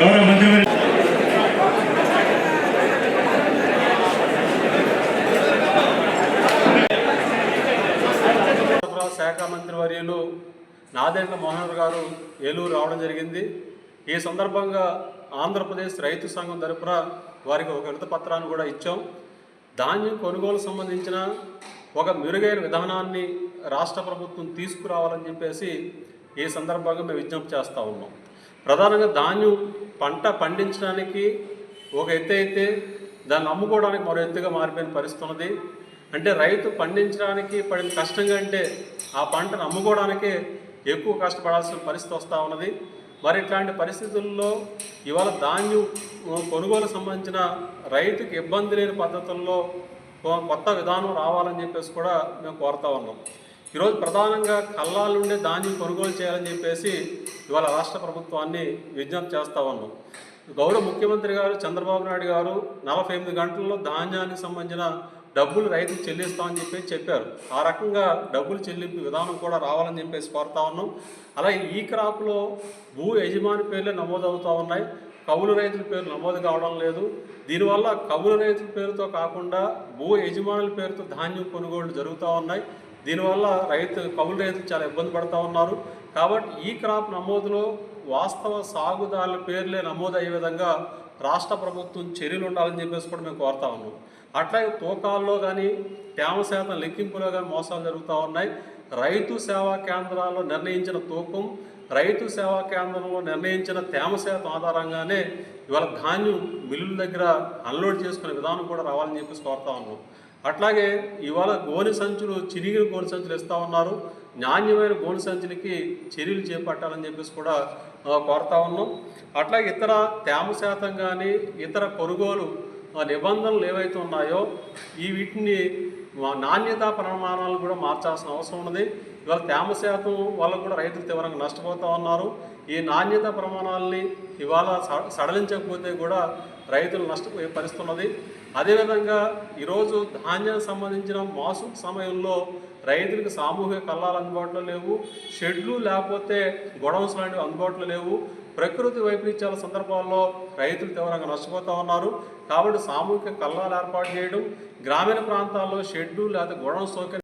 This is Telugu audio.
గౌరవ మంత్రి శాఖ మంత్రి వర్యులు నాదేంద్ర మోహన్ గారు ఏలూరు రావడం జరిగింది. ఈ సందర్భంగా ఆంధ్రప్రదేశ్ రైతు సంఘం తరపున వారికి ఒక విడత పత్రాన్ని కూడా ఇచ్చాం. ధాన్యం కొనుగోలు సంబంధించిన ఒక మెరుగైన విధానాన్ని రాష్ట్ర ప్రభుత్వం తీసుకురావాలని చెప్పేసి ఈ సందర్భంగా మేము విజ్ఞప్తి చేస్తూ ఉన్నాం. ప్రధానంగా ధాన్యం పంట పండించడానికి ఒక ఎత్తు అయితే దాన్ని అమ్ముకోవడానికి మరో ఎత్తుగా మారిపోయిన పరిస్థితి ఉన్నది. అంటే రైతు పండించడానికి పడిన కష్టంగా అంటే ఆ పంటను అమ్ముకోవడానికే ఎక్కువ కష్టపడాల్సిన పరిస్థితి వస్తూ ఉన్నది. మరి ఇట్లాంటి పరిస్థితుల్లో ఇవాళ ధాన్యం కొనుగోలు సంబంధించిన రైతుకి ఇబ్బంది లేని పద్ధతుల్లో కొత్త విధానం రావాలని చెప్పేసి కూడా మేము కోరుతా ఉన్నాం. ఈరోజు ప్రధానంగా కల్లాల ఉండే ధాన్యం కొనుగోలు చేయాలని చెప్పేసి ఇవాళ రాష్ట్ర ప్రభుత్వాన్ని విజ్ఞప్తి చేస్తూ ఉన్నాం. గౌరవ ముఖ్యమంత్రి గారు చంద్రబాబు నాయుడు గారు నలభై ఎనిమిది గంటల్లో ధాన్యానికి సంబంధించిన డబ్బులు రైతుకు చెల్లిస్తామని చెప్పి చెప్పారు. ఆ రకంగా డబ్బులు చెల్లింపు విధానం కూడా రావాలని చెప్పేసి కోరుతా ఉన్నాం. అలాగే ఈ క్రాప్లో భూ యజమాని పేర్లే నమోదవుతూ ఉన్నాయి. కవులు రైతుల పేరు నమోదు కావడం లేదు. దీనివల్ల కవులు రైతుల పేరుతో కాకుండా భూ యజమానుల పేరుతో ధాన్యం కొనుగోళ్ళు జరుగుతూ ఉన్నాయి. దీనివల్ల రైతు కౌలు రైతులు చాలా ఇబ్బంది పడుతూ ఉన్నారు. కాబట్టి ఈ క్రాప్ నమోదులో వాస్తవ సాగుదారుల పేర్లే నమోదు అయ్యే విధంగా రాష్ట్ర ప్రభుత్వం చర్యలు ఉండాలని చెప్పేసి కూడా మేము కోరుతా ఉన్నాం. అట్లాగే తూకాల్లో కానీ తేమ శాతం లెక్కింపులో కానీ మోసాలు జరుగుతూ ఉన్నాయి. రైతు సేవా కేంద్రాల్లో నిర్ణయించిన తూకం రైతు సేవా కేంద్రంలో నిర్ణయించిన తేమ శాతం ఆధారంగానే ఇవాళ ధాన్యం మిల్లుల దగ్గర అన్లోడ్ చేసుకునే విధానం కూడా రావాలని చెప్పేసి కోరుతా ఉన్నాం. అట్లాగే ఇవాళ గోనె సంచులు చిరిగిన గోనె సంచులు ఇస్తూ ఉన్నారు. నాణ్యమైన గోనె సంచులకి చర్యలు చేపట్టాలని చెప్పేసి కూడా కోరుతా ఉన్నాం. అట్లాగే ఇతర తేమ శాతం కానీ ఇతర కొనుగోలు నిబంధనలు ఏవైతే ఉన్నాయో ఈ వీటిని నాణ్యతా ప్రమాణాలు కూడా మార్చాల్సిన అవసరం ఉన్నది. ఇవాళ తేమ శాతం వల్ల కూడా రైతులు తీవ్రంగా నష్టపోతూ ఉన్నారు. ఈ నాణ్యత ప్రమాణాలని ఇవాళ స- సడలించకపోతే కూడా రైతులు నష్టపోయే పరిస్థితి ఉన్నది అదేవిధంగా ఈరోజు ధాన్యానికి సంబంధించిన మాసు సమయంలో రైతులకు సామూహిక కళ్ళాలు అందుబాటులో లేవు. షెడ్లు లేకపోతే గొడౌన్స్ లాంటివి అందుబాటులో లేవు. ప్రకృతి వైపరీత్యాల సందర్భాల్లో రైతులు తీవ్రంగా నష్టపోతూ ఉన్నారు. కాబట్టి సామూహిక కళ్ళాలు ఏర్పాటు చేయడం గ్రామీణ ప్రాంతాల్లో షెడ్డు లేదా గొడవ సౌకర్యం